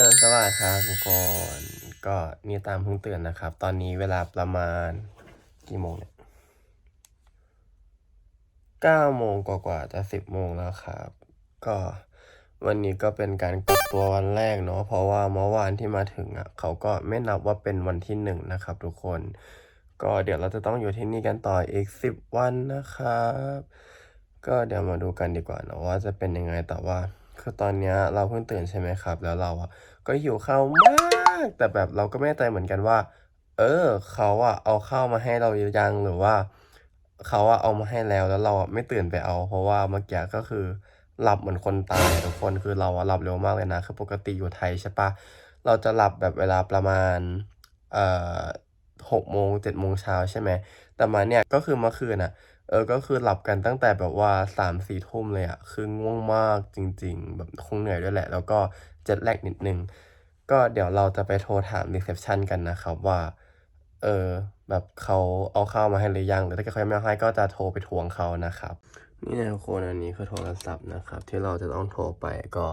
เออสวัสดีครับทุกคนก็นี่ตามเพิ่งตื่นนะครับ ตอนนี้เวลาประมาณกี่โมงเนี่ยเก้าโมงกว่าๆจะสิบโมงแล้วครับ ก็วันนี้ก็เป็นการกักตัววันแรกเนาะเพราะว่าเมื่อวานที่มาถึงอะ เขาก็ไม่นับว่าเป็นวันที่หนึ่งนะครับ ทุกคน ก็เดี๋ยวเราจะต้องอยู่ที่นี่กันต่ออีกสิบวันนะครับ ก็เดี๋ยวมาดูกันดีกว่านะว่าจะเป็นยังไงแต่ว่า คือตอนเนี้ยเราเพิ่งตื่นใช่ไหมครับ แล้วเราอะก็หิวข้าวมากแต่แบบเราก็ไม่แน่ใจเหมือนกันว่า เออเขาอะเอาข้าวมาให้เรายังหรือว่าเขาอะเอามาให้แล้วแล้วเราอะไม่ตื่นไปเอา เพราะว่าเมื่อกี้ก็คือหลับเหมือนคนตายทุกคนคือเราอะหลับเร็วมากเลยนะคือปกติอยู่ไทยใช่ปะเราจะหลับแบบเวลาประมาณเอ่อหกโมงเจ็ดโมงเช้าใช่ไหมแต่มาเนี่ยก็คือเมื่อคืนอะ เออ ก็คือหลับกันตั้งแต่แบบว่าสามสี่ทุ่มเลยอะคือง่วงมากจริง ๆ แบบคงเหนื่อยด้วยแหละ แล้วก็เจ็ตแลกนิดนึง ก็เดี๋ยวเราจะไปโทรถามรีเซพชันกันนะครับว่า เออ แบบเขาเอาข้าวมาให้หรือยัง หรือถ้าเกิดเขายังไม่ให้ก็จะโทรไปทวงเขานะครับ นี่นะทุกคนอันนี้คือโทรศัพท์นะครับ ที่เราจะต้องโทรไปก็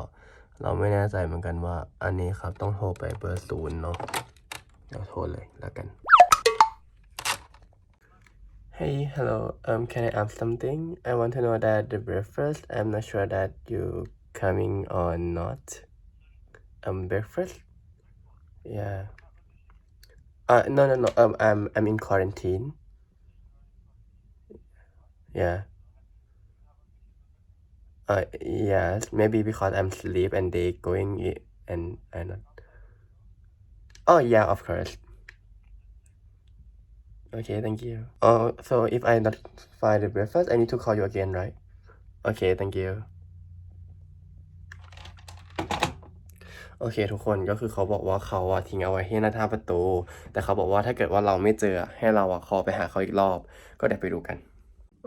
เราไม่แน่ใจเหมือนกันว่า อันนี้ครับต้องโทรไปเบอร์ศูนย์เนาะเดี๋ยวโทรเลยแล้วกัน Hey, hello. Um, can I ask something? I want to know that the breakfast. I'm not sure that you coming or not. Um, breakfast. Yeah. Uh, no, no, no. Um, I'm I'm in quarantine. Yeah. Uh, yes. Maybe because I'm sleep and they going i- and I not. Oh yeah, of course. Okay, thank you. Oh, so if I not find the breakfast, I need to call you again, right? Okay, thank you. โอเค ทุกคนก็คือเขาบอกว่าเขาอะทิ้งเอาไว้ที่หน้าท่าประตู แต่เขาบอกว่าถ้าเกิดว่าเราไม่เจอให้เราอะคอไปหาเขาอีกรอบ ก็เดี๋ยวไปดูกัน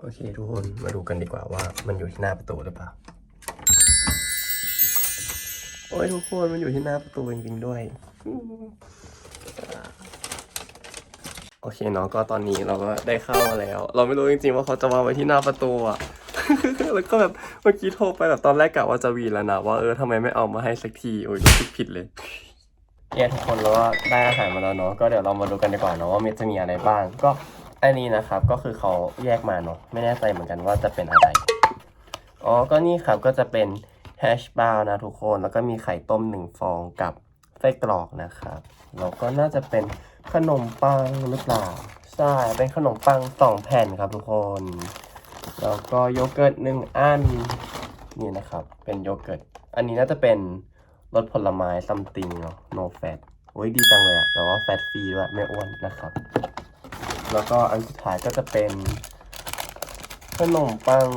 โอเค ทุกคนมาดูกันดีกว่าว่ามันอยู่ที่หน้าประตูหรือเปล่า โอ้ยทุกคนมันอยู่ที่หน้าประตูจริงๆด้วย อเคเนาะก็ตอนนี้เราก็ได้เข้ามาแล้ว เราไม่รู้จริงๆว่าเขาจะวางไว้ที่หน้าประตูอะแล้วก็แบบเมื่อกี้โทรไปแบบตอนแรกกะว่าจะวีแล้วนะว่าเออทำไมไม่เอามาให้สักทีโอ้ยรู้สึกผิดเลยเนี่ยทุกคนเราก็ได้อาหารมาแล้วเนาะก็เดี๋ยวเรามาดูกันดีกว่าเนาะว่ามันจะมีอะไรบ้าง ก็อันนี้นะครับก็คือเขาแยกมาเนาะไม่แน่ใจเหมือนกันว่าจะเป็นอะไรอ๋อก็นี่ครับก็จะเป็นแฮชบราวน์นะทุกคนแล้วก็มีไข่ต้มหนึ่งฟองกับไส้กรอกนะครับแล้วก็น่าจะเป็น ขนมปังหรือเปล่า ใช่ เป็นขนมปังสองแผ่นครับทุกคน แล้วก็โยเกิร์ตหนึ่งอัน นี่นะครับ เป็นโยเกิร์ต อันนี้น่าจะเป็นรสผลไม้ซัมติงเนาะ no fat โอ้ยดีจังเลยอะแต่ว่าแฟตฟรีด้วยไม่อ้วนนะครับ แล้วก็อันสุดท้ายก็จะเป็นขนมปัง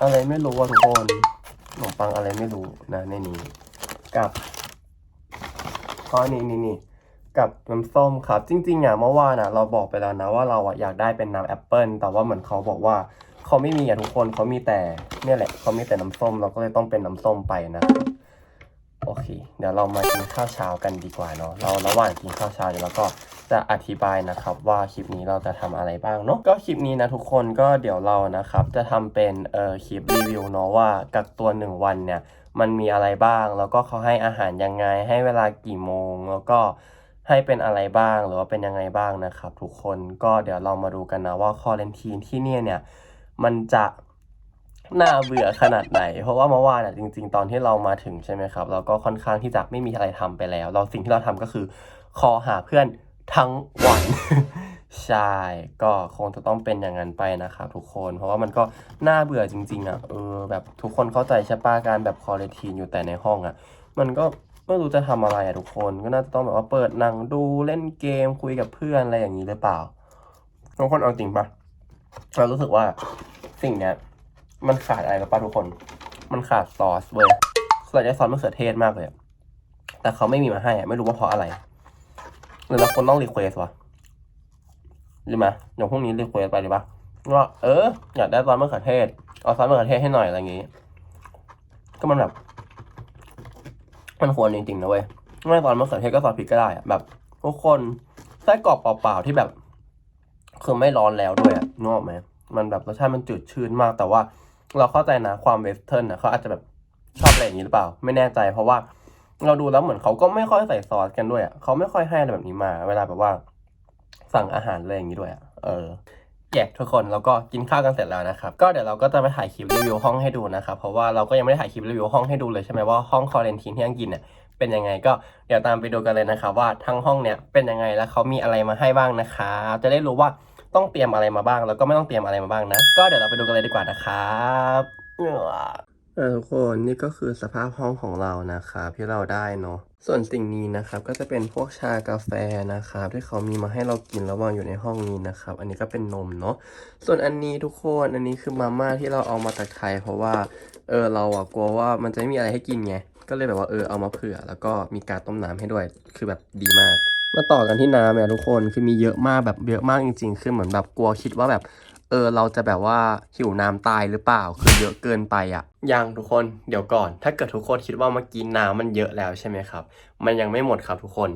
อะไรไม่รู้อะทุกคน ขนมปังอะไรไม่รู้นะในนี้ กับข้อนี้นี่นี่ กับน้ำส้มครับ จริงๆอะเมื่อวานอะเราบอกไปแล้วนะว่าเราอะอยากได้เป็นน้ำแอปเปิลแต่ว่าเหมือนเขาบอกว่าเขาไม่มีอะทุกคนเขามีแต่เนี่ยแหละเขามีแต่น้ำส้มเราก็เลยต้องเป็นน้ำส้มไปนะโอเค เดี๋ยวเรามากินข้าวเช้ากันดีกว่าเนาะเราระหว่างกินข้าวเช้าเดี๋ยวเราก็จะอธิบายนะครับว่าคลิปนี้เราจะทำอะไรบ้างเนาะก็คลิปนี้นะทุกคนก็เดี๋ยวเรานะครับจะทำเป็นเอ่อคลิปรีวิวเนาะว่ากักตัวหนึ่งวันเนี่ยมันมีอะไรบ้าง แล้วก็เขาให้อาหารยังไงให้เวลากี่โมง แล้วก็ ให้เป็นอะไรบ้างหรือว่าเป็นยังไงบ้างนะครับ ทุกคนก็เดี๋ยวเรามาดูกันนะว่าคอเรนทีนที่เนี่ยเนี่ยมันจะน่าเบื่อขนาดไหน เพราะว่าเมื่อวานอะจริง ๆ ตอนที่เรามาถึงใช่ไหมครับเราก็ค่อนข้างที่จะไม่มีอะไรทำไปแล้ว เราสิ่งที่เราทำก็คือคอหาเพื่อนทั้งวันใช่ก็คงจะต้องเป็นอย่างนั้นไปนะครับทุกคนเพราะว่ามันก็น่าเบื่อจริง ๆอะเออแบบทุกคนเข้าใจใช่ปะการแบบคอร์เรทีนอยู่แต่ในห้องอะ มันก็ ไม่รู้จะทำอะไรอะทุกคนก็น่าจะต้องแบบว่าเปิดหนังดูเล่นเกมคุยกับเพื่อนอะไรอย่างนี้หรือเปล่าทุกคนเอาจริงปะเรารู้สึกว่าสิ่งเนี้ยมันขาดอะไรกับป้าทุกคน มันขาดซอสเว้ยคือเราจะซอสมะเขือเทศมากเลย แต่เขาไม่มีมาให้อะไม่รู้ว่าเพราะอะไรหรือเราคนต้องรีเควสวะหรือมาเดี๋ยวพรุ่งนี้รีเควสไปดีปะว่าเอออยากได้ซอสมะเขือเทศเอาซอสมะเขือเทศให้หน่อยอะไรอย่างงี้ ก็มันแบบ มันควรจริงๆนะเว้ยไม่ซอสมะเขือเทศก็ซอสพริกก็ได้อะแบบทุกคนไส้กรอกเปล่าๆที่แบบ คือไม่ร้อนแล้วด้วยอะนึกออกไหมมันแบบรสชาติมันจืดชืดมากแต่ว่า เราเข้าใจนะความเวสเทิร์นนะเขาอาจจะแบบชอบอะไรอย่างนี้หรือเปล่า ไม่แน่ใจเพราะว่า เราดูแล้วเหมือนเขาก็ไม่ค่อยใส่ซอสกันด้วยอะเขาไม่ค่อยให้อะไรแบบนี้มา เวลาแบบว่า สั่งอาหารอะไรอย่างนี้ด้วยอะเออ แยกทุกคนเราก็กินข้าวกันเสร็จแล้วนะครับ ก็เดี๋ยวเราก็จะไปถ่ายคลิปรีวิวห้องให้ดูนะครับ เพราะว่าเราก็ยังไม่ได้ถ่ายคลิปรีวิวห้องให้ดูเลยใช่ไหมว่าห้องคอเรนทีนที่อังกฤษเนี่ยเป็นยังไงก็เดี๋ยวตามไปดูกันเลยนะครับว่าทั้งห้องเนี่ยเป็นยังไงแล้วเขามีอะไรมาให้บ้างนะครับจะได้รู้ว่าต้องเตรียมอะไรมาบ้าง แล้วก็ไม่ต้องเตรียมอะไรมาบ้างนะ ก็เดี๋ยวเราไปดูกันเลยดีกว่านะครับ เออทุกคนนี่ก็คือสภาพห้องของเรานะครับที่เราได้เนาะส่วนสิ่งนี้นะครับก็จะเป็นพวกชากาแฟนะครับที่เขามีมาให้เรากินระหว่างอยู่ในห้องนี้นะครับ อันนี้ก็เป็นนมเนาะส่วนอันนี้ทุกคนอันนี้คือมาม่าที่เราเอามาจากไทยเพราะว่าเออเราอะกลัวว่ามันจะไม่มีอะไรให้กินไงก็เลยแบบว่าเออเอามาเผื่อ แล้วก็มีการต้มน้ำให้ด้วยคือแบบดีมาก มาต่อกันที่น้ำเนี่ยทุกคนคือมีเยอะมากแบบเยอะมากจริง ๆ คือเหมือนแบบกลัวคิดว่าแบบ เออเราจะแบบว่าหิวน้ำตายหรือเปล่าคือเยอะเกินไปอะ่ะยังทุกคนเดี๋ยวก่อน ถ้าเกิดทุกคนคิดว่าเมื่อกี้น้ำมันเยอะแล้วใช่ไหมครับ มันยังไม่หมดครับทุกคน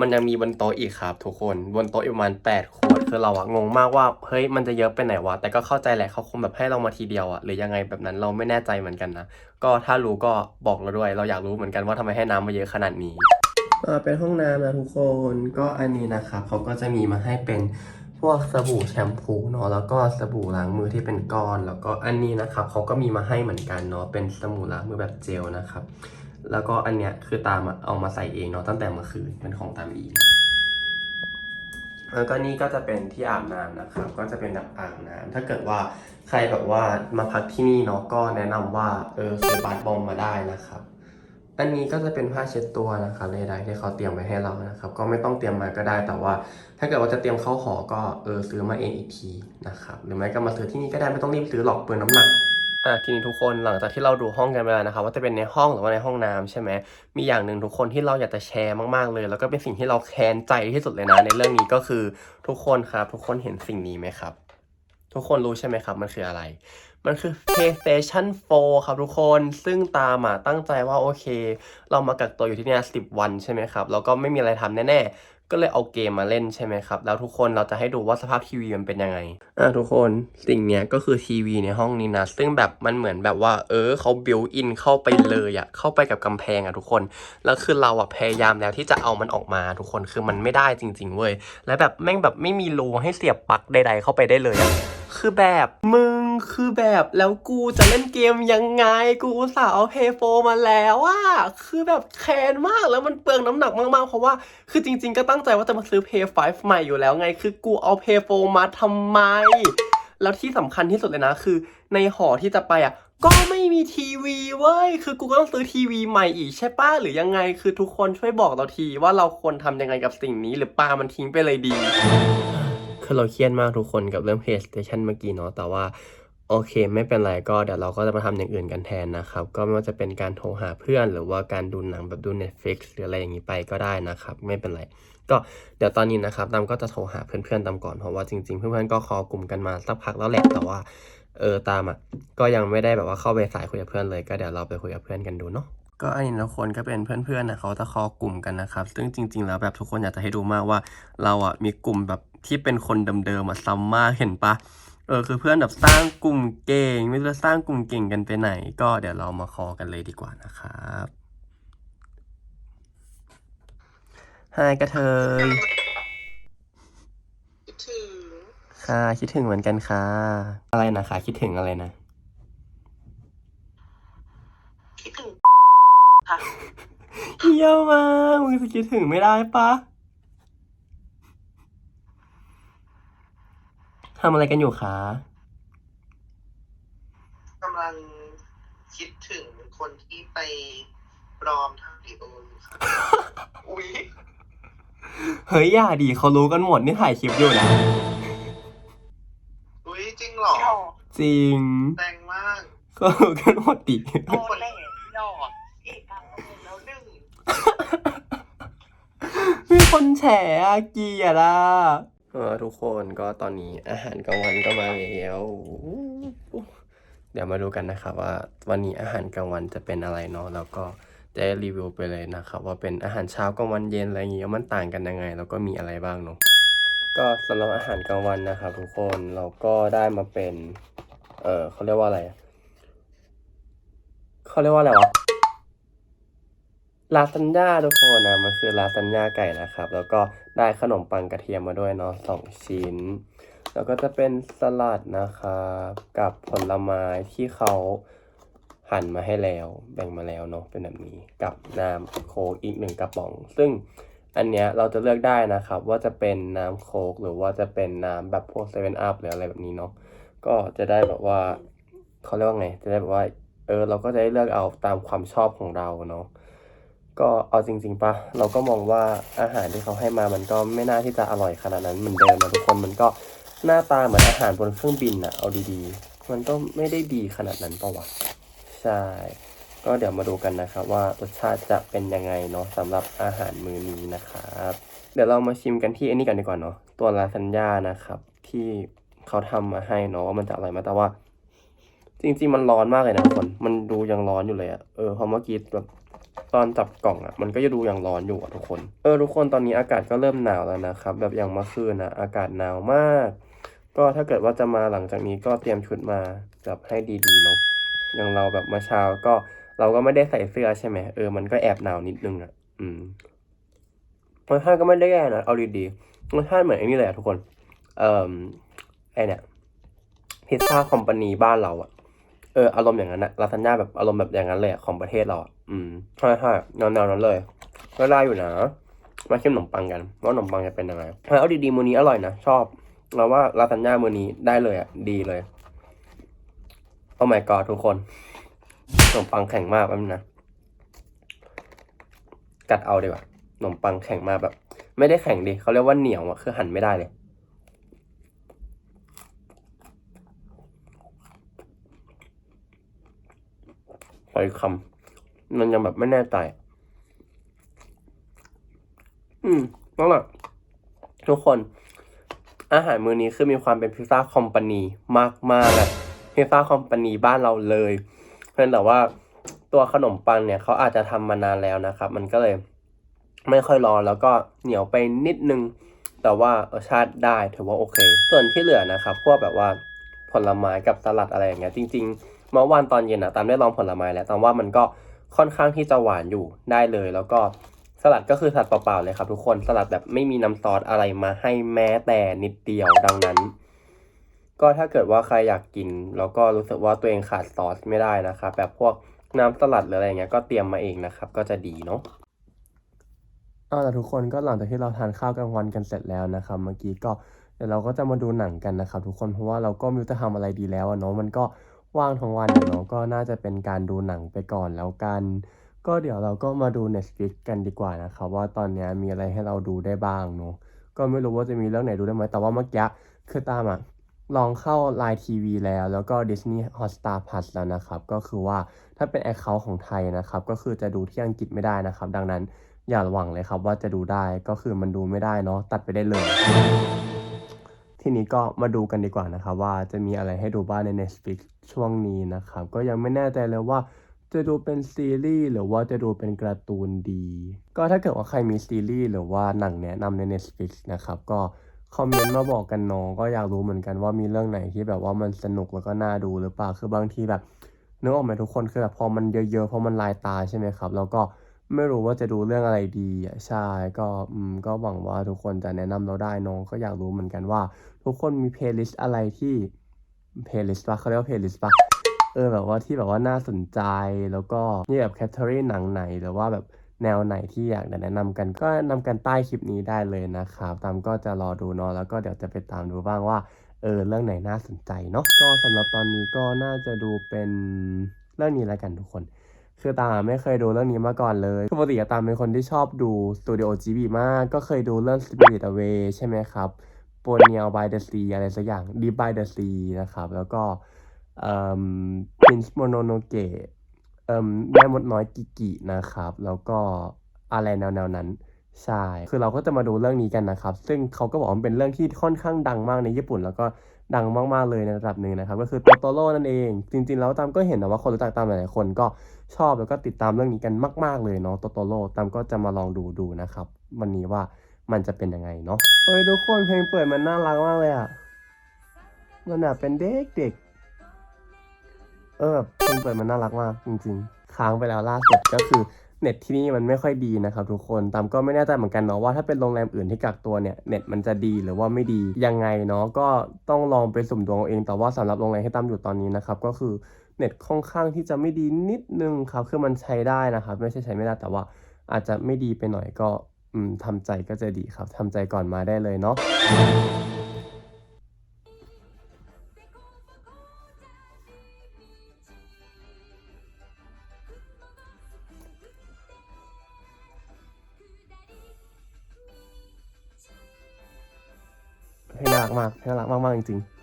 มันยังมีบนโต๊ะอีกครับ ทุกคนบนโต๊ะอีกประมาณ8ขวดคือเราอะงงมากว่าเฮ้ยมันจะเยอะไปไหนวะแต่ก็เข้าใจแหละเขาคงแบบให้เรามาทีเดียวอะหรือยังไงแบบนั้นเราไม่แน่ใจเหมือนกันนะก็ถ้ารู้ก็บอกเราด้วย เราอยากรู้เหมือนกันว่าทำไมให้น้ำมาเยอะขนาดนี้อ่าเป็นห้องน้ำนะทุกคนก็อันนี้นะครับเขาก็จะมีมาให้เป็น พวกสบู่แชมพูเนาะแล้วก็สบู่ล้างมือที่เป็นก้อน แล้วก็อันนี้นะครับเขาก็มีมาให้เหมือนกันเนาะเป็นสบู่ล้างมือแบบเจลนะครับ แล้วก็อันเนี้ยคือตามเอามาใส่เองเนาะตั้งแต่เมื่อคืนเป็นของตามอีแล้วก็นี่ก็จะเป็นที่อาบน้ำนะครับ ก็จะเป็นแบบอ่างน้ำถ้าเกิดว่าใครแบบว่ามาพักที่นี่เนาะก็แนะนำว่าเออซื้อบาร์บอมมาได้นะครับ อันนี้ก็จะเป็นผ้าเช็ดตัวนะคะเลยได้ที่เขาเตรียมไว้ให้เรานะครับ ก็ไม่ต้องเตรียมมาก็ได้ แต่ว่า ถ้าเกิดว่าจะเตรียมเข้าหอก็เออซื้อมาเองอีกทีนะครับ หรือไม่ก็มาซื้อที่นี่ก็ได้ไม่ต้องรีบซื้อหรอกเปลืองน้ำหนักอะทีนี้ทุกคนหลังจากที่เราดูห้องกันไปแล้วนะครับว่าจะเป็นในห้องหรือว่าในห้องน้ำใช่ไหมมีอย่างหนึ่งทุกคนที่เราอยากจะแชร์มากๆเลย แล้วก็เป็นสิ่งที่เราแค้นใจที่สุดเลยนะในเรื่องนี้ก็คือทุกคนครับ ทุกคนเห็นสิ่งนี้ไหมครับ ทุกคนรู้ใช่ไหมครับ มันคืออะไร มันคือ PlayStation 4 ครับทุกคน ซึ่งตามอะตั้งใจว่าโอเค เรามากักตัวอยู่ที่เนี่ยสิบวันใช่ไหมครับ แล้วก็ไม่มีอะไรทำแน่ๆ ก็เลยเอาเกมมาเล่นใช่ไหมครับ แล้วทุกคนเราจะให้ดูว่าสภาพทีวีมันเป็นยังไง อะทุกคนสิ่งเนี้ยก็คือทีวีในห้องนี้นะ ซึ่งแบบมันเหมือนแบบว่า เออเขาบิวอินเข้าไปเลยอะเข้าไปกับกำแพงอะทุกคน แล้วคือเราอะพยายามแล้วที่จะเอามันออกมาทุกคน คือมันไม่ได้จริง ๆ เว้ย แล้วแบบแม่งแบบไม่มีรูให้เสียบปลั๊กใดๆเข้าไปได้เลยอะ คือแบบ มึงคือแบบแล้วกูจะเล่นเกมยังไง กูอุตส่าห์เอาเพย์โฟมาแล้วอะคือแบบแคนมากแล้วมันเปลืองน้ำหนักมากๆ เพราะว่าคือจริง ๆ ก็ตั้งใจว่าจะมาซื้อเพย์ไฟใหม่อยู่แล้วไง คือกูเอาเพย์โฟมาทำไม แล้วที่สำคัญที่สุดเลยนะ คือในหอที่จะไปอะก็ไม่มีทีวีเว้ย คือกูก็ต้องซื้อทีวีใหม่อีกใช่ป้ะหรือยังไง คือทุกคนช่วยบอกเราทีว่าเราควรทำยังไงกับสิ่งนี้ หรือปามันทิ้งไปเลยดี คือเราเครียดมากทุกคนกับเรื่อง PlayStation เมื่อกี้เนาะแต่ว่าโอเค ไม่เป็นไรก็เดี๋ยวเราก็จะมาทำอย่างอื่นกันแทนนะครับ ก็ไม่ว่าจะเป็นการโทรหาเพื่อน หรือว่าการดูหนังแบบดู Netflix หรืออะไรอย่างนี้ไปก็ได้นะครับ ไม่เป็นไร ก็เดี๋ยวตอนนี้นะครับตามก็จะโทรหาเพื่อนๆตามก่อนเพราะว่าจริงๆ เพื่อนๆก็คอกลุ่มกันมาสักพักแล้วแหละแต่ว่าเออตามอะก็ยังไม่ได้แบบว่าเข้าไปสายคุยกับเพื่อนเลย ก็เดี๋ยวเราไปคุยกับเพื่อนกันดูเนาะ ก็อันนี้ทุกคนก็เป็นเพื่อนๆนะเขาจะคอกลุ่มกันนะครับ ซึ่งจริง ๆ แล้วแบบทุกคนอยากจะให้ดูมากว่า เราอะมีกลุ่มแบบที่เป็นคนเดิมๆอะซ้ำมากเห็นปะเออคือเพื่อนแบบสร้างกลุ่มเก่ง ไม่รู้จะสร้างกลุ่มเก่งกันไปไหน ก็เดี๋ยวเรามาคอกันเลยดีกว่านะครับฮายกระเทยคิดถึงค่ะคิดถึงเหมือนกันค่ะ อะไรนะคะคิดถึงอะไรนะ คิดถึงค่ะ เฮียมากมึงจะคิดถึงไม่ได้ปะทำอะไรกันอยู่คะกำลังคิดถึงคนที่ไปปลอมทางดีโออยู่ค่ะอุ๊ยเฮ้ยอย่าดีเขารู้กันหมดนี่ถ่ายคลิปอยู่นะ อุ๊ยจริงเหรอจริงแรงมาก ก็รู้กันหมดดิโอเลอดเอกอังแล้วหนึ่ง มีคนแฉอะกลียดอะเออทุกคนก็ตอนนี้อาหารกลางวันก็มาแล้วเดี๋ยวมาดูกันนะครับว่าวันนี้อาหารกลางวันจะเป็นอะไรเนาะแล้วก็จะรีวิวไปเลยนะครับว่าเป็นอาหารเช้ากลางวันเย็นอะไรอย่างเงี้ยมันต่างกันยังไง แล้วก็มีอะไรบ้างเนาะก็สำหรับอาหารกลางวันนะครับทุกคนเราก็ได้มาเป็น เออเขาเรียกว่าอะไรเขาเรียกว่าอะไรวะ ลาซานญ่าทุกคนนะมันคือลาซานญ่าไก่นะครับ แล้วก็ได้ขนมปังกระเทียมมาด้วยเนาะสองชิ้น แล้วก็จะเป็นสลัดนะครับกับผลไม้ที่เขาหั่นมาให้แล้ว แบ่งมาแล้วเนาะเป็นแบบนี้กับน้ำโค้กอีกหนึ่งกระป๋อง ซึ่งอันเนี้ยเราจะเลือกได้นะครับ ว่าจะเป็นน้ำโค้กหรือว่าจะเป็นน้ำแบบพวกเซเว่นอัพหรืออะไรแบบนี้เนาะก็จะได้แบบว่าเขาเรียกว่าไง จะได้แบบว่าเออเราก็จะได้เลือกเอาตามความชอบของเราเนาะ ก็เอาจริงๆปะเราก็มองว่าอาหารที่เขาให้มามันก็ไม่น่าที่จะอร่อยขนาดนั้นเหมือนเดิมนะทุกคนมันก็หน้าตาเหมือนอาหารบนเครื่องบินอะเอาดีๆ มันก็ไม่ได้ดีขนาดนั้นปะวะใช่ก็เดี๋ยวมาดูกันนะครับว่ารสชาติจะเป็นยังไงเนาะสำหรับอาหารมื้อนี้นะครับเดี๋ยวเรามาชิมกันที่อันนี้กันดีกว่าเนาะตัวลาซานญ่านะครับ ที่เขาทำมาให้เนาะว่ามันจะอร่อยไหมแต่ว่า จริงๆมันร้อนมากเลยนะทุกคน มันดูยังร้อนอยู่เลยอะเออพอเมื่อกี้แบบ ตอนจับกล่องอะมันก็จะดูยังร้อนอยู่อะทุกคน เออทุกคนตอนนี้อากาศก็เริ่มหนาวแล้วนะครับ แบบอย่างเมื่อคืนนะอากาศหนาวมาก ก็ถ้าเกิดว่าจะมาหลังจากนี้ก็เตรียมชุดมาแบบให้ดีๆเนาะอย่างเราแบบเมื่อเช้าก็เราก็ไม่ได้ใส่เสื้อใช่ไหมเออมันก็แอบหนาวนิดนึงอะอืมรสชาติก็ไม่ได้แย่นะเอาดีๆรสชาติเหมือนไอ้นี่เลยอะทุกคน เอ่อไอเนี่ยพิซซ่าคอมพานีบ้านเราอะ เอออารมณ์อย่างนั้นอะลาซานญ่าแบบอารมณ์แบบอย่างนั้นเลยของประเทศเราอะอืมใช่ใช่แนวแนวนั้นเลยก็ได้อยู่นะมาชิมขนมปังกันว่าขนมปังจะเป็นยังไงเอาดีๆมือนี้อร่อยนะชอบเราว่าลาซานญ่ามือนี้ได้เลยอะดีเลยโอ้ my god ทุกคนขนมปังแข็งมากแป๊บนึงนะกัดเอาดีกว่าขนมปังแข็งมากแบบ ไม่ได้แข็งดิเขาเรียกว่าเหนียวอะคือหั่นไม่ได้เลย ข ออีกคำมันยังแบบไม่แน่ใจ อืมนั่นแหละทุกคน อาหารมื้อนี้คือมีความเป็นพิซซ่าคอมพานีมากมากๆแบบพิซซ่าคอมพานีบ้านเราเลย เพียงแต่ว่าตัวขนมปังเนี่ยเขาอาจจะทำมานานแล้วนะครับ มันก็เลย ไม่ค่อยร้อนแล้วก็เหนียวไปนิดนึง แต่ว่ารสชาติได้ถือว่าโอเค ส่วนที่เหลือนะครับพวกแบบว่าผลไม้กับสลัดอะไรอย่างเงี้ยจริง ๆ เมื่อวานตอนเย็นอะตามได้ลองผลไม้แล้วตามว่ามันก็ค่อนข้างที่จะหวานอยู่ได้เลย แล้วก็สลัดก็คือสลัดเปล่าๆเลยครับทุกคนสลัดแบบไม่มีน้ำซอสอะไรมาให้แม้แต่นิดเดียวดังนั้น ก็ถ้าเกิดว่าใครอยากกิน แล้วก็รู้สึกว่าตัวเองขาดซอสไม่ได้นะครับแบบพวกน้ำสลัดหรืออะไรเงี้ยก็เตรียมมาเองนะครับ ก็จะดีเนาะเอาล่ะทุกคนก็หลังจากที่เราทานข้าวกลางวันกันเสร็จแล้วนะครับเมื่อกี้ก็เดี๋ยวเราก็จะมาดูหนังกันนะครับ ทุกคนเพราะว่าเราก็ไม่รู้จะทำอะไรดีแล้วเนาะมันก็ ว่างทั้งวันเนาะก็น่าจะเป็นการดูหนังไปก่อนแล้วกัน ก็เดี๋ยวเราก็มาดู Netflix กันดีกว่านะครับว่าตอนนี้มีอะไรให้เราดูได้บ้างเนาะก็ไม่รู้ว่าจะมีเรื่องไหนดูได้ไหมแต่ว่าเมื่อกี้คือตามอะลองเข้า Line TV แล้ว แล้วก็ Disney Hotstar Plus แล้วนะครับ ก็คือว่าถ้าเป็น Account ของไทยนะครับ ก็คือจะดูที่อังกฤษไม่ได้นะครับ ดังนั้นอย่าหวังเลยครับว่าจะดูได้ก็คือมันดูไม่ได้เนาะตัดไปได้เลย ทีนี้ก็มาดูกันดีกว่านะครับว่าจะมีอะไรให้ดูบ้างใน Netflix ช่วงนี้นะครับ ก็ยังไม่แน่ใจเลยว่าจะดูเป็นซีรีส์หรือว่าจะดูเป็นการ์ตูนดี ก็ถ้าเกิดว่าใครมีซีรีส์หรือว่าหนังแนะนำใน Netflix นะครับก็คอมเมนต์มาบอกกันน้องก็อยากรู้เหมือนกันว่ามีเรื่องไหนที่แบบว่ามันสนุกแล้วก็น่าดูหรือเปล่าคือบางทีแบบนึกออกไหมทุกคนคือแบบพอมันเยอะๆพอมันลายตาใช่ไหมครับ แล้วก็ ไม่รู้ว่าจะดูเรื่องอะไรดีใช่ก็อืมก็หวังว่าทุกคนจะแนะนำเราได้น้องก็อยากรู้เหมือนกันว่า ทุกคนมีเพลย์ลิสต์อะไรที่เพลย์ลิสต์ปะเขาเรียกว่าเพลย์ลิสต์ปะเออแบบว่าที่แบบว่าน่าสนใจแล้วก็นี่แบบแคตตาล็อหนังไหนหรือว่าแบบแนวไหนที่อยากจะแนะนำกันก็นำกันใต้คลิปนี้ได้เลยนะครับ ตามก็จะรอดูเนาะแล้วก็เดี๋ยวจะไปตามดูบ้างว่า เออเรื่องไหนน่าสนใจเนาะก็สำหรับตอนนี้ก็น่าจะดูเป็นเรื่องนี้แล้วกันทุกคน คือตามไม่เคยดูเรื่องนี้มาก่อนเลยปกติตามเป็นคนที่ชอบดูสตูดิโอจีบีมาก ก็เคยดูเรื่อง Spirit Away ใช่ไหมครับ p o n e l by the Sea อะไรสักอย่าง Deep by the Sea นะครับ แล้วก็เอ่อ Prince Mononoke เอ่อแม่มดน้อยกิกินะครับ แล้วก็อะไรแนวๆนั้นใช่ คือเราก็จะมาดูเรื่องนี้กันนะครับ ซึ่งเขาก็บอกว่ามันเป็นเรื่องที่ค่อนข้างดังมากในญี่ปุ่น แล้วก็ดังมากๆเลยในระดับหนึ่งนะครับ ก็คือโตโตโร่นั่นเอง จริงๆ แล้วตามก็เห็นนะว่าคนรู้จักตามหลายๆคนก็ ชอบแล้วก็ติดตามเรื่องนี้กันมาก ๆ เลยเนาะโตโตโร่ตามก็จะมาลองดูดูนะครับ วันนี้ว่ามันจะเป็นยังไงเนาะเฮ้ยทุกคนเพลงเปิดมันน่ารักมากเลยอะมันแบบเป็นเด็กเด็กเออเพลงเปิดมันน่ารักมากจริง ๆ ค้างไปแล้วล่าสุดก็คือเน็ตที่นี่มันไม่ค่อยดีนะครับทุกคน ตามก็ไม่แน่ใจเหมือนกันเนาะว่าถ้าเป็นโรงแรมอื่นที่กักตัวเนี่ยเน็ตมันจะดีหรือว่าไม่ดียังไงเนาะก็ต้องลองไปสุ่มดวงเอาเอง แต่ว่าสำหรับโรงแรมที่ตามอยู่ตอนนี้นะครับก็คือ เน็ตค่อนข้างที่จะไม่ดีนิดนึงครับคือมันใช้ได้นะครับ ไม่ใช่ใช้ไม่ได้แต่ว่าอาจจะไม่ดีไปหน่อยก็ทำใจก็จะดีครับทำใจก่อนมาได้เลยเนาะเพลงน่ารักมากเพลงน่ารักมากๆจริงๆ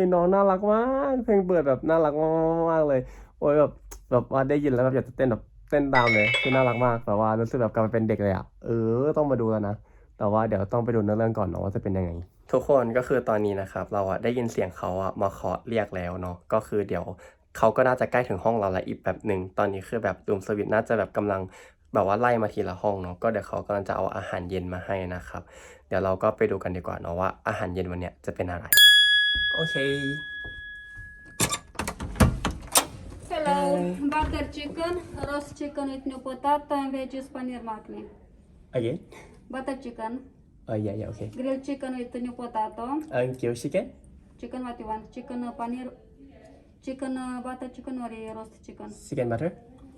ลงน้องน่ารักมาก เพลงเปิดแบบน่ารักมากๆเลย โอ้ยแบบแบบว่าได้ยินแล้วแบบอยากจะเต้นแบบเต้นตามเลยคือน่ารักมากแบบว่ารู้สึกแบบกลับมาเป็นเด็กเลยอะเออต้องมาดูแล้วนะแต่ว่าเดี๋ยวต้องไปดูเนื้อเรื่องก่อนเนาะว่าจะเป็นยังไง ทุกคนก็คือตอนนี้นะครับ เราอะได้ยินเสียงเขาอะมาเคาะเรียกแล้วเนาะก็คือเดี๋ยวเขาก็น่าจะใกล้ถึงห้องเราละอีกแบบหนึ่งตอนนี้คือแบบรูมสวิตน่าจะแบบกำลังแบบว่าไล่มาทีละห้องเนาะก็เดี๋ยวเขากำลังจะเอาอาหารเย็นมาให้นะครับ เดี๋ยวเราก็ไปดูกันดีกว่าเนาะว่าอาหารเย็นวันเนี้ยจะเป็นอะไร Okay. Hello, uh, butter chicken, roast chicken with new potato and veggies paneer makhni. Again? Butter chicken. Oh, yeah, yeah, okay. Grilled chicken with new potato. And kiosk chicken? Chicken what you want? Chicken uh, paneer, chicken uh, butter chicken or uh, roast chicken? Chicken butter?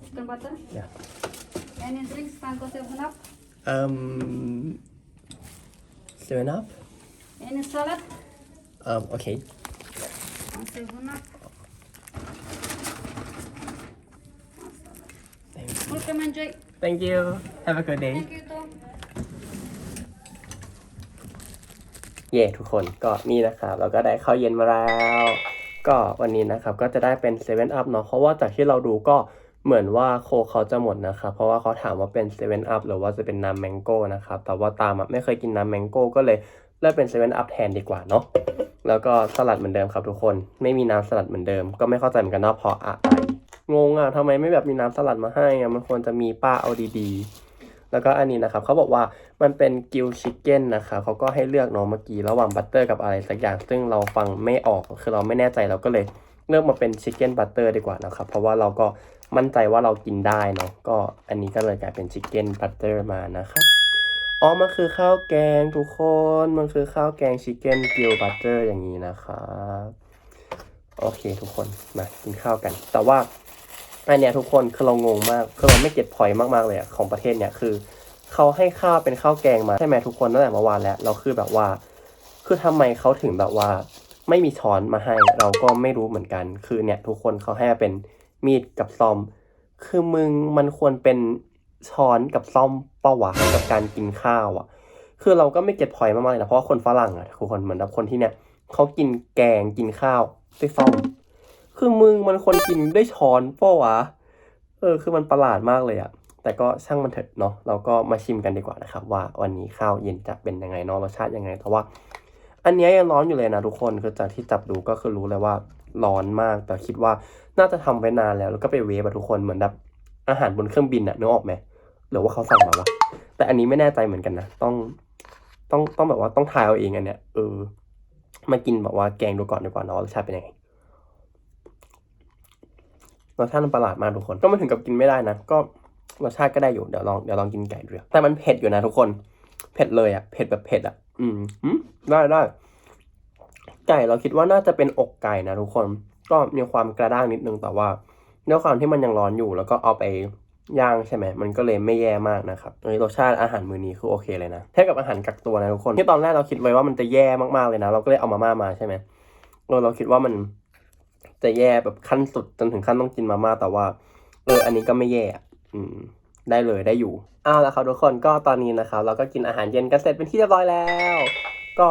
Chicken butter? Yeah. Any drinks, mango seven up? Um, seven up. Any salad? Um okay One seven up. thank you. thank you have a good day เย่ทุกคนก็นี่นะครับเราก็ได้ข้าวเย็นมาแล้ว ก็วันนี้นะครับก็จะได้เป็น7 up เนาะเพราะว่าจากที่เราดูก็เหมือนว่าโคเขาจะหมดนะครับเพราะว่าเขาถามว่าเป็น7 up หรือว่าจะเป็นน้ำแมงโก้นะครับแต่ว่าตามไม่เคยกินน้ำแมงโก้ก็เลย เลือกเป็น7 up แทนดีกว่าเนาะแล้วก็สลัดเหมือนเดิมครับทุกคน ไม่มีน้ำสลัดเหมือนเดิม ก็ไม่เข้าใจเหมือนกันว่าเพราะอะไรงงอะทำไมไม่แบบมีน้ำสลัดมาให้อะมันควรจะมีป้าเอาดีๆ แล้วก็อันนี้นะครับเขาบอกว่ามันเป็นกิลชิคเก้นนะครับเขาก็ให้เลือกเนาะเมื่อกี้ระหว่างบัตเตอร์กับอะไรสักอย่าง ซึ่งเราฟังไม่ออกคือเราไม่แน่ใจเราก็เลยเลือกมาเป็นชิคเก้นบัตเตอร์ดีกว่านะครับ เพราะว่าเราก็มั่นใจว่าเรากินได้เนาะก็อันนี้ก็เลยกลายเป็นชิคเก้นบัตเตอร์มานะครับ อ๋อ มันคือข้าวแกงทุกคน มันคือข้าวแกงชิคเก้นกิลบัตเตอร์อย่างนี้นะครับโอเคทุกคน มากินข้าวกัน แต่ว่าอันเนี้ยทุกคนคือเรางงมากคือเราไม่เก็ตพอยต์มากๆเลยอะของประเทศเนี้ยคือเขาให้ข้าวเป็นข้าวแกงมาใช่ไหมทุกคนตั้งแต่เมื่อวานแล้วเราคือแบบว่า คือทำไมเขาถึงแบบว่า ไม่มีช้อนมาให้ เราก็ไม่รู้เหมือนกัน คือเนี่ยทุกคนเขาให้เป็นมีดกับซ่อม คือมึงมันควรเป็นช้อนกับซ่อม ป้าวะกับการกินข้าวอะ คือเราก็ไม่เก็ตพอยต์มากๆเลยนะเพราะว่าคนฝรั่งอะทุกคนเหมือนแบบคนที่เนี่ยเขากินแกงกินข้าวด้วยซ่อมคือมึงมันควรกินด้วยช้อนเปล่าวะเออคือมันประหลาดมากเลยอะแต่ก็ช่างมันเถอะเนาะเราก็มาชิมกันดีกว่านะครับว่าวันนี้ข้าวเย็นจะเป็นยังไงเนาะรสชาติยังไงแต่ว่า อันเนี้ยยังร้อนอยู่เลยนะทุกคนคือจากที่จับดูก็คือรู้เลยว่าร้อนมาก แต่คิดว่าน่าจะทำไว้นานแล้วแล้วก็ไปเวฟอะทุกคนเหมือนแบบอาหารบนเครื่องบินอะนึกออกไหม หรือว่าเขาสั่งมาวะแต่อันนี้ไม่แน่ใจเหมือนกันนะ ต้องต้องต้องแบบว่าต้องทายเอาเองอันเนี้ยเออมากินแบบว่าแกงดูก่อนดีกว่าเนาะรสชาติเป็นยังไงรสชาติมันประหลาดมากทุกคน ก็ไม่ถึงกับกินไม่ได้นะ ก็รสชาติก็ได้อยู่เดี๋ยวลองเดี๋ยวลองกินไก่ดูแต่มันเผ็ดอยู่นะทุกคน เผ็ดเลยอะ่ะเผ็ดแบบเผ็ดอะ่ะ อืมหืมได้ได้ไก่เราคิดว่าน่าจะเป็นอกไก่นะทุกคน ก็มีความกระด้างนิดนึงแต่ว่าด้วยความที่มันยังร้อนอยู่ แล้วก็เอาไป ย่างใช่ไหมมันก็เลยไม่แย่มากนะครับเอ้รสชาติอาหารมื้อนี้คือโอเคเลยนะเทียบกับอาหารกักตัวนะทุกคนที่ตอนแรกเราคิดไว้ว่ามันจะแย่มากๆเลยนะ เราก็เลยเอามาม่ามาใช่ไหมเออเราคิดว่ามันจะแย่แบบขั้นสุดจนถึงขั้นต้องกินมาม่าแต่ว่าเอออันนี้ก็ไม่แย่อะอืมได้เลยได้อยู่เอาละครับทุกคนก็ตอนนี้นะครับเราก็กินอาหารเย็นกันเสร็จเป็นที่เรียบร้อยแล้ว ก็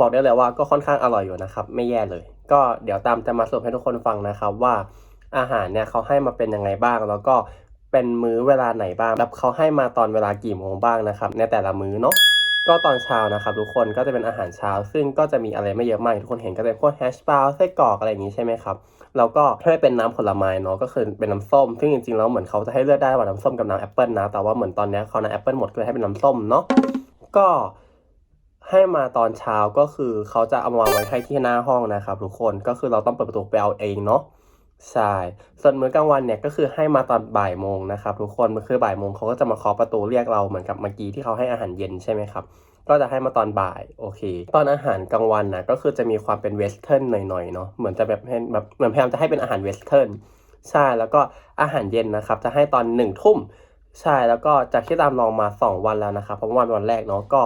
บอกได้เลยว่าก็ค่อนข้างอร่อยอยู่นะครับ ไม่แย่เลย ก็เดี๋ยวตามจะมาสรุปให้ทุกคนฟังนะครับว่าอาหารเนี่ยเขาให้มาเป็นยังไงบ้าง แล้วก็ เป็นมื้อเวลาไหนบ้าง แล้วเขาให้มาตอนเวลากี่โมงบ้างนะครับ ในแต่ละมื้อเนาะก็ตอนเช้านะครับทุกคนก็จะเป็นอาหารเช้า ซึ่งก็จะมีอะไรไม่เยอะมากทุกคนเห็นก็จะเป็นพวกแฮชบราวน์ไส้กรอกอะไรอย่างนี้ใช่ไหมครับแล้วก็ให้เป็นน้ำผลไม้เนาะก็คือเป็นน้ำส้ม ซึ่งจริงๆแล้วเหมือนเขาจะให้เลือกได้ว่าน้ำส้มกับน้ำแอปเปิลนะแต่ว่าเหมือนตอนเนี้ยเขาน้ำแอปเปิลหมดก็เลยให้เป็นน้ำส้มเนาะก็ให้มาตอนเช้าก็คือเขาจะเอามาวางไว้ให้ที่หน้าห้องนะครับทุกคนก็คือเราต้องเปิดประตูไปเอาเองเนาะ ใช่ ส่วนมื้อกลางวันเนี่ยก็คือให้มาตอนบ่ายโมงนะครับทุกคนมันคือบ่ายโมงเขาก็จะมาเคาะประตูเรียกเราเหมือนกับเมื่อกี้ที่เขาให้อาหารเย็นใช่ไหมครับก็จะให้มาตอนบ่ายโอเค ตอนอาหารกลางวันนะก็คือจะมีความเป็นเวสเทิร์นหน่อยๆเนาะเหมือนจะแบบแบบเหมือนพยายามจะให้เป็นอาหารเวสเทิร์นใช่แล้วก็อาหารเย็นนะครับ จะให้ตอนหนึ่งทุ่มใช่แล้วก็จากที่ตามลองมา 2 วันแล้วนะครับเพราะวันวันแรกเนาะก็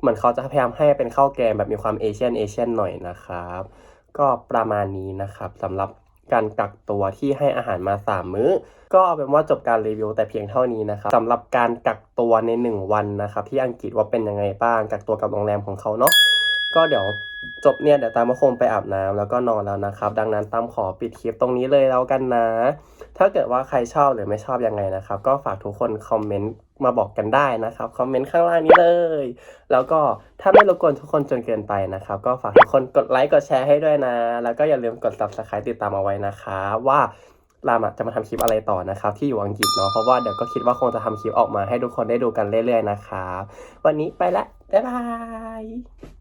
เหมือนเขาจะพยายามให้เป็นข้าวแกงแบบมีความเอเชียนเอเชียนหน่อยนะครับ ก็ประมาณนี้นะครับสำหรับ การกักตัวที่ให้อาหารมา 3 มื้อ ก็เอาเป็นว่าจบการรีวิวแต่เพียงเท่านี้นะครับสำหรับการกักตัวใน 1 วันนะครับที่อังกฤษว่าเป็นยังไงบ้างกักตัวกับโรงแรมของเขาเนาะ ก็เดี๋ยวจบเนี่ยเดี๋ยวตามมาคงไปอาบน้ำแล้วก็นอนแล้วนะครับ ดังนั้นตามขอปิดคลิปตรงนี้เลยแล้วกันนะ ถ้าเกิดว่าใครชอบหรือไม่ชอบยังไงนะครับ ก็ฝากทุกคนคอมเมนต์มาบอกกันได้นะครับคอมเมนต์ข้างล่างนี้เลย แล้วก็ถ้าไม่รบกวนทุกคนจนเกินไปนะครับ ก็ฝากทุกคนกดไลค์กดแชร์ให้ด้วยนะ แล้วก็อย่าลืมกด subscribe ติดตามเอาไว้นะคะว่ารามะจะมาทำคลิปอะไรต่อนะครับ ที่อยู่อังกฤษเนาะเพราะว่าเดี๋ยวก็คิดว่าคงจะทำคลิปออกมาให้ทุกคนได้ดูกันเรื่อยๆนะครับวันนี้ไปละบ๊ายบาย